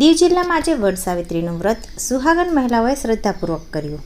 દીવ જિલ્લામાં આજે વડ સાવિત્રીનું વ્રત. સુહાગન મહિલાઓએ શ્રદ્ધાપૂર્વક કર્યું.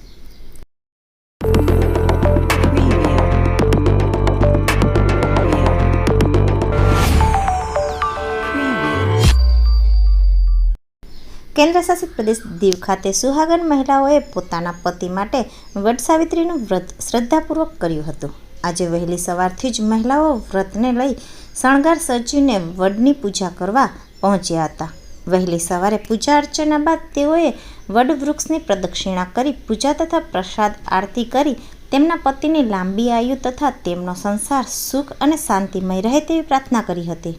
કેન્દ્રશાસિત પ્રદેશ દીવ ખાતે સુહાગન મહિલાઓએ પોતાના પતિ માટે વડ સાવિત્રીનું વ્રત શ્રદ્ધાપૂર્વક કર્યું હતું. આજે વહેલી સવારથી જ મહિલાઓ વ્રતને લઈ શણગાર સજીને વડની પૂજા કરવા પહોંચ્યા હતા. વહેલી સવારે પૂજા અર્ચના બાદ તેઓએ વડવૃક્ષની પ્રદક્ષિણા કરી પૂજા તથા પ્રસાદ આરતી કરી તેમના પતિની લાંબી આયુ તથા તેમનો સંસાર સુખ અને શાંતિમય રહે તેવી પ્રાર્થના કરી હતી.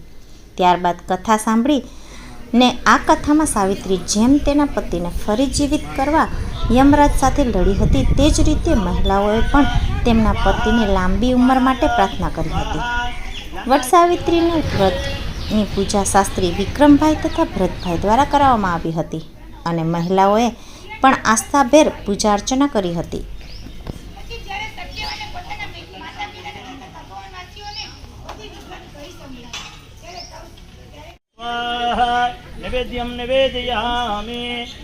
ત્યારબાદ કથા સાંભળી ને આ કથામાં સાવિત્રી જેમ તેના પતિને ફરી જીવિત કરવા યમરાજ સાથે લડી હતી, તે જ રીતે મહિલાઓએ પણ તેમના પતિની લાંબી ઉંમર માટે પ્રાર્થના કરી હતી. વટ સાવિત્રીનું વ્રતની પૂજા શાસ્ત્રી વિક્રમભાઈ તથા ભરતભાઈ દ્વારા કરાવવામાં આવી હતી અને મહિલાઓએ પણ આસ્થાભેર પૂજા અર્ચના કરી હતી.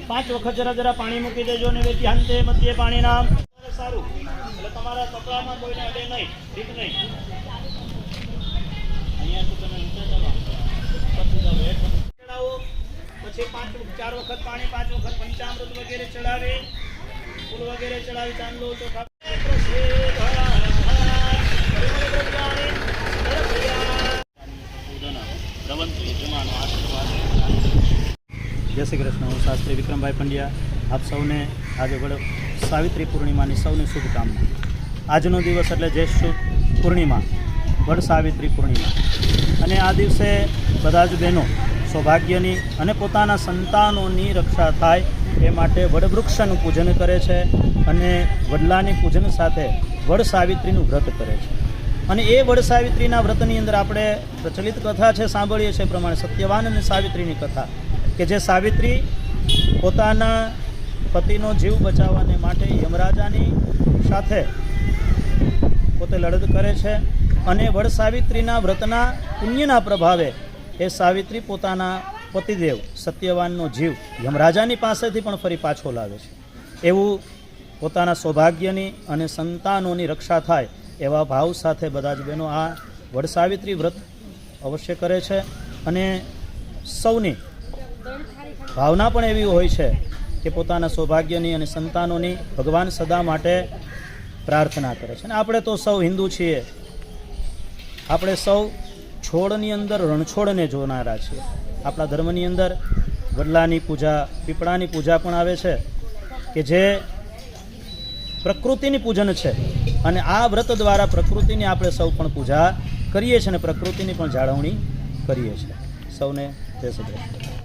પાંચ વખત જરા જરા પાણી મૂકી દેજો નૈવેદ્યાંતે મધ્ય પાણી નામ. સારું. એટલે તમારા કપડામાં કોઈને અડે નહીં નહીં. તો તમે નીચે ચલો. પછી જાઓ, હેઠ ચડાવો. પછી પાંચ ચાર વખત પાણી, પાંચ વખત પંચામૃત વગેરે ચડાવે. ફૂલ વગેરે ચડાવી ચાંદલો ચોખા જય શ્રી કૃષ્ણ. હું શાસ્ત્રી વિક્રમભાઈ પંડ્યા. આપ સૌને આજે વડ સાવિત્રી પૂર્ણિમાની સૌને શુભકામના. આજનો દિવસ એટલે જ્યેષ્ઠ પૂર્ણિમા. વડ સાવિત્રી પૂર્ણિમા. અને આ દિવસે બધા જ બહેનો સૌભાગ્યની અને પોતાના સંતાનોની રક્ષા થાય એ માટે વડવૃક્ષનું પૂજન કરે છે અને વડલાની પૂજન સાથે વડ સાવિત્રીનું વ્રત કરે છે. અને એ વડ સાવિત્રીના વ્રતની અંદર આપણે પ્રચલિત કથા છે, સાંભળીએ છીએ પ્રમાણે સત્યવાન અને સાવિત્રીની કથા, કે જે સાવિત્રી પોતાના પતિનો જીવ બચાવવાને માટે યમરાજાની સાથે પોતે લડત કરે છે અને વડ સાવિત્રીના વ્રતના પુણ્યના પ્રભાવે એ સાવિત્રી પોતાના પતિદેવ, સત્યવાનનો જીવ યમરાજાની પાસેથી પણ ફરી પાછો લાવે છે. એવું પોતાના સૌભાગ્યની અને સંતાનોની રક્ષા થાય એવા ભાવ સાથે બધા જ બહેનો આ વડસાવિત્રી વ્રત અવશ્ય કરે છે અને સૌની ભાવના પણ એવી હોય છે કે પોતાના સૌભાગ્યની અને સંતાનોની ભગવાન સદા માટે પ્રાર્થના કરે છે. અને આપણે તો સૌ હિન્દુ છીએ. આપણે સૌ છોડની અંદર રણછોડને જોનારા છીએ આપણા ધર્મની અંદર વડલાની પૂજા, પીપળાની પૂજા પણ આવે છે કે જે પ્રકૃતિની પૂજન છે. અને આ વ્રત દ્વારા પ્રકૃતિની આપણે સૌ પણ પૂજા કરીએ છીએ અને પ્રકૃતિની પણ જાળવણી કરીએ છીએ. સૌને જય કૃષ્ણ.